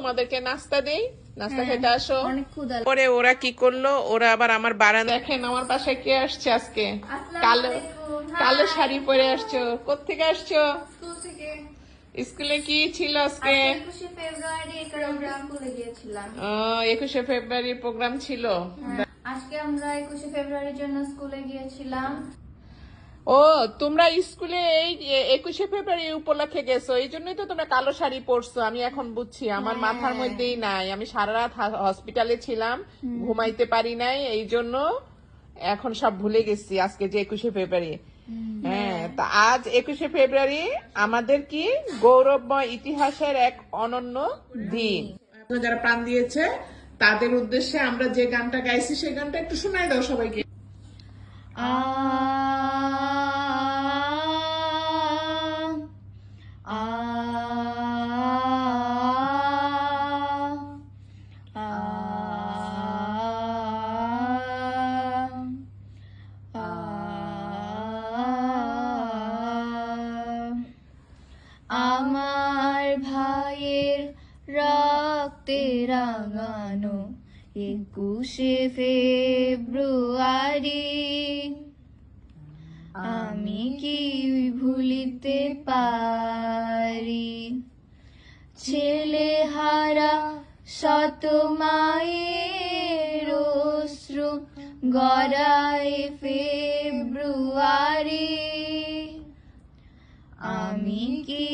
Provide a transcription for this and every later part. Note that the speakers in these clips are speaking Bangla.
তোমাদেরকে নাস্তা দেই? নাস্তা খেতে আসো। হ্যাঁ, অনেক ক্ষুধা পরে ওরা কি করল? ওরা আবার আমার বারান্দা দেখেন আমার পাশে কে আসছে আজকে? কালো কালো শাড়ি পরে আসছো। কোথেকে আসছো? স্কুলে কি ছিল আজকে? ফেব্রুয়ারি প্রোগ্রাম একুশে ফেব্রুয়ারি প্রোগ্রাম ছিল। হ্যাঁ, আজকে আমরা একুশে ফেব্রুয়ারির জন্য স্কুলে গিয়েছিলাম। ও তোমরা স্কুলে এই একুশে ফেব্রুয়ারি উপলক্ষে গেছো এই জন্যই তো তোমরা কালো শাড়ি পরছো আমি এখন বুঝছি আমার হ্যাঁ। মাথার মধ্যেই নাই আমি সারা রাত হসপিটালে ছিলাম ঘুমাইতে পারি নাই এই জন্য এখন সব ভুলে গেছি আজকে যে একুশে ফেব্রুয়ারি। হ্যাঁ তা আজ একুশে ফেব্রুয়ারি আমাদের কি গৌরবময় ইতিহাসের এক অনন্য দিন। যারা প্রাণ দিয়েছে তাদের উদ্দেশ্যে আমরা যে গানটা গাইছি সেই গানটা একটু শোনাই দাও সবাইকে। আ রাঙানো একুশে ফেব্রুয়ারি। আমি কি ভুলিতে পারি? ছেলে হারা শত মায়ের অশ্রু গড়ায় ফেব্রুয়ারি। আমি কি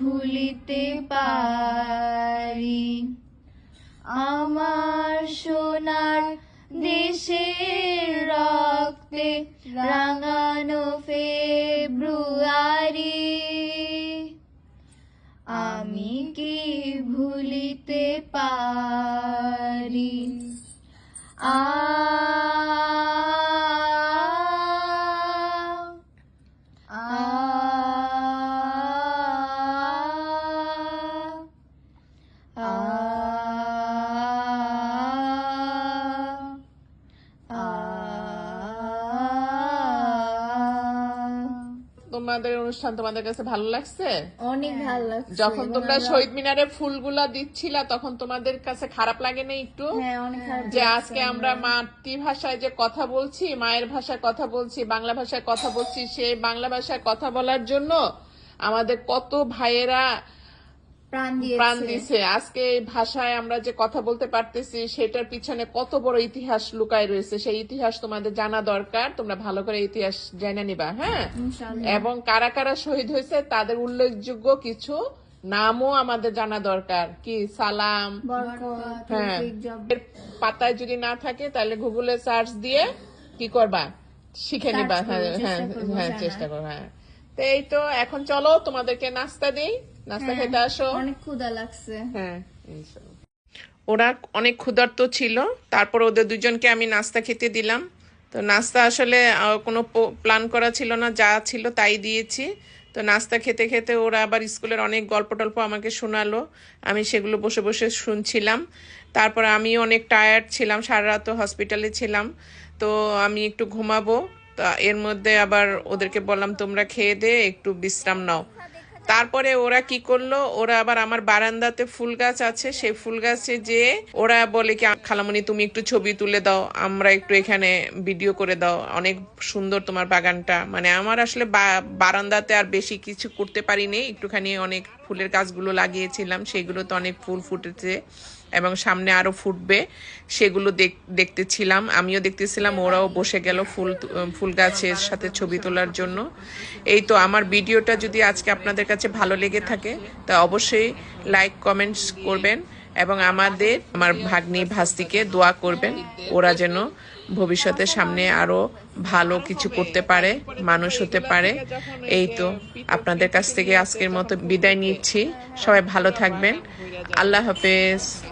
ভুলিতে পারি? আমার সোনার দেশের রক্তে রাঙানো ফেব্রুয়ারি। আমি কি ভুলিতে পারি? আ তোমাদের অনুষ্ঠান তোমাদের কাছে ভালো লাগছে? অনেক ভালো লাগছে যখন তোমরা শহীদ মিনারে ফুলগুলা দিচ্ছিলা তখন তোমাদের কাছে খারাপ লাগে না একটু? হ্যাঁ অনেক খারাপ যে আজকে আমরা মাতৃভাষায় যে কথা বলছি মায়ের ভাষায় কথা বলছি বাংলা ভাষায় কথা বলছি সেই বাংলা ভাষায় কথা বলার জন্য আমাদের কত ভাইয়েরা প্রাণ দিয়েছে। আজকে এই ভাষায় আমরা যে কথা বলতে পারতেছি সেটার পিছনে কত বড় ইতিহাস লুকায় রয়েছে সেই ইতিহাস তোমাদের জানা দরকার। তোমরা ভালো করে ইতিহাস জেনে নিবা হ্যাঁ? এবং কারা কারা শহীদ হয়েছে তাদের উল্লেখযোগ্য কিছু নামও আমাদের জানা দরকার। কি? সালাম। হ্যাঁ। পাতায় যদি না থাকে তাহলে গুগলে সার্চ দিয়ে কি করবা? শিখে নিবা হ্যাঁ হ্যাঁ হ্যাঁ চেষ্টা করো হ্যাঁ। তো এই তো এখন চলো তোমাদেরকে নাস্তা দেই। নাস্তা হ্যাঁ, খেতে আসো। অনেক ক্ষুধা লাগছে। হ্যাঁ ওরা অনেক ক্ষুধার্ত ছিল। তারপর ওদের দুজনকে আমি নাস্তা খেতে দিলাম। তো নাস্তা আসলে কোনো প্ল্যান করা ছিল না যা ছিল তাই দিয়েছি। তো নাস্তা খেতে খেতে ওরা আবার স্কুলের অনেক গল্প টল্প আমাকে শোনালো। আমি সেগুলো বসে বসে শুনছিলাম। তারপর আমি অনেক টায়ার্ড ছিলাম সারা রাত হসপিটালে ছিলাম। তো আমি একটু ঘুমাবো। তা এর মধ্যে আবার ওদেরকে বললাম তোমরা খেয়ে দে একটু বিশ্রাম নাও। তারপরে ওরা কি করল? ওরা আবার আমার বারান্দাতে ফুল গাছ আছে, সেই ফুল গাছে যে ওরা বলে কি খালামণি তুমি একটু ছবি তুলে দাও, আমরা একটু এখানে ভিডিও করে দাও। অনেক সুন্দর তোমার বাগানটা। মানে আমার আসলে বারান্দাতে আর বেশি কিছু করতে পারিনি, একটুখানি অনেক ফুলের গাছগুলো লাগিয়েছিলাম সেগুলোতে অনেক ফুল ফুটেছে এবং সামনে আরও ফুটবে, সেগুলো দেখ- দেখতেছিলাম। আমিও দেখতেছিলাম ওরাও বসে গেল ফুল ফুল গাছের সাথে ছবি তোলার জন্য। এই তো আমার ভিডিওটা যদি আজকে আপনাদের কাছে ভালো লেগে থাকে, তা অবশ্যই লাইক, কমেন্টস করবেন। এবং আমাদের, আমার ভাগ্নি ভাস্তিকে দোয়া করবেন, ওরা যেন ভবিষ্যতে সামনে আরও ভালো কিছু করতে পারে, মানুষ হতে পারে। এই তো আপনাদের কাছ থেকে আজকের মতো বিদায় নিচ্ছি। সবাই ভালো থাকবেন। আল্লাহ হাফেজ।